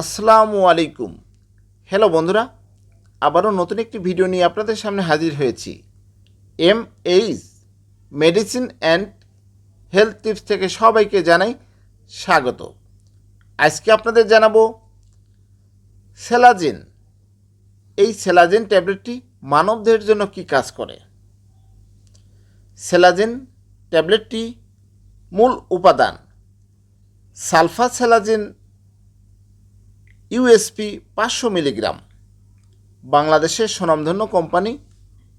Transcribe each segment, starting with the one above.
আসসালামু আলাইকুম। হ্যালো বন্ধুরা, আবারও নতুন একটি ভিডিও নিয়ে আপনাদের সামনে হাজির হয়েছি। M H medicine and health tips থেকে সবাইকে জানাই স্বাগত। আজকে আপনাদের জানাব সেলাজিন। এই সেলাজিন ট্যাবলেটটি মানবদের জন্য কি কাজ করে? সেলাজিন ট্যাবলেটটি মূল উপাদান। সালফা সেলাজিন ইউএসপি পাঁচশো মিলিগ্রাম। বাংলাদেশের স্বনামধন্য কোম্পানি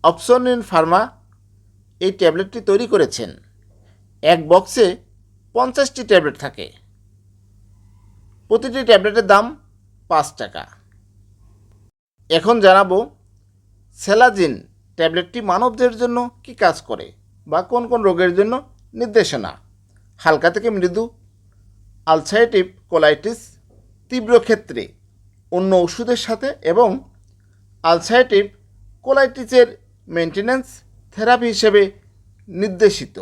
অপসনিন ফার্মা এই ট্যাবলেটটি তৈরি করেছেন। এক বক্সে পঞ্চাশটি ট্যাবলেট থাকে। প্রতিটি ট্যাবলেটের দাম পাঁচ টাকা। এখন জানাব সেলাজিন ট্যাবলেটটি মানবদের জন্য কি কাজ করে বা কোন কোন রোগের জন্য নির্দেশনা। হালকা থেকে মৃদু আলসাইটিভ কোলাইটিস তীব্র ক্ষেত্রে অন্য ওষুধের সাথে এবং আলসাইটিভ কোলাইটিসের মেনটেন্যান্স থেরাপি হিসেবে নির্দেশিত।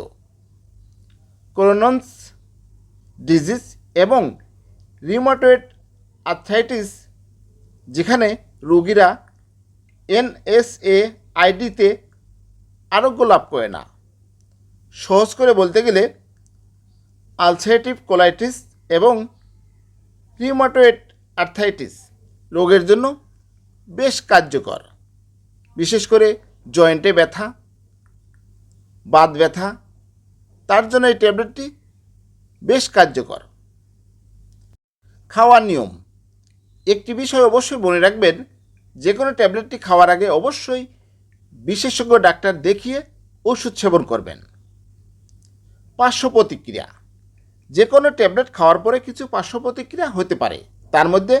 ক্রোনন্স ডিজিজ এবং রিউমাটয়েড আর্থ্রাইটিস যেখানে রোগীরা এনএসএ আইডিতে আরোগ্য লাভ করে না। সহজ করে বলতে গেলে আলসারেটিভ কোলাইটিস এবং রিউমাটয়েড আর্থাইটিস রোগের জন্য বেশ কার্যকর। বিশেষ করে জয়েন্টে ব্যথা, বাত ব্যথা, তার জন্য এই ট্যাবলেটটি বেশ কার্যকর। খাওয়ার নিয়ম। একটি বিষয় অবশ্যই মনে রাখবেন, যে কোনো ট্যাবলেটটি খাওয়ার আগে অবশ্যই বিশেষজ্ঞ ডাক্তার দেখিয়ে ওষুধ সেবন করবেন। পার্শ্ব প্রতিক্রিয়া। যে কোনো ট্যাবলেট খাওয়ার পরে কিছু পার্শ্ব প্রতিক্রিয়া হতে পারে। তার মধ্যে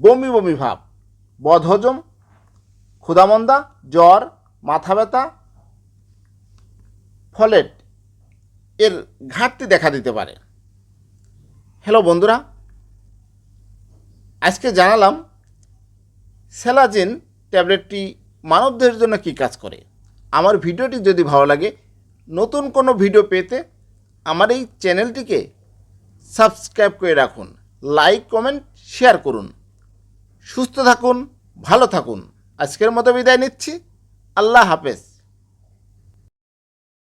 বমি বমি ভাব, বদহজম, ক্ষুধামন্দা, জ্বর, মাথা ব্যথা, ফলেট এর ঘাটতি দেখা দিতে পারে। হ্যালো বন্ধুরা, আজকে জানালাম সেলাজিন ট্যাবলেটটি মানবদের জন্য কী কাজ করে। আমার ভিডিওটি যদি ভালো লাগে, নতুন কোনো ভিডিও পেতে আমার এই চ্যানেলটিকে সাবস্ক্রাইব করে রাখুন, লাইক, কমেন্ট, শেয়ার করুন। সুস্থ থাকুন, ভালো থাকুন। আজকের মতো বিদায় নিচ্ছি। আল্লাহ হাফেজ।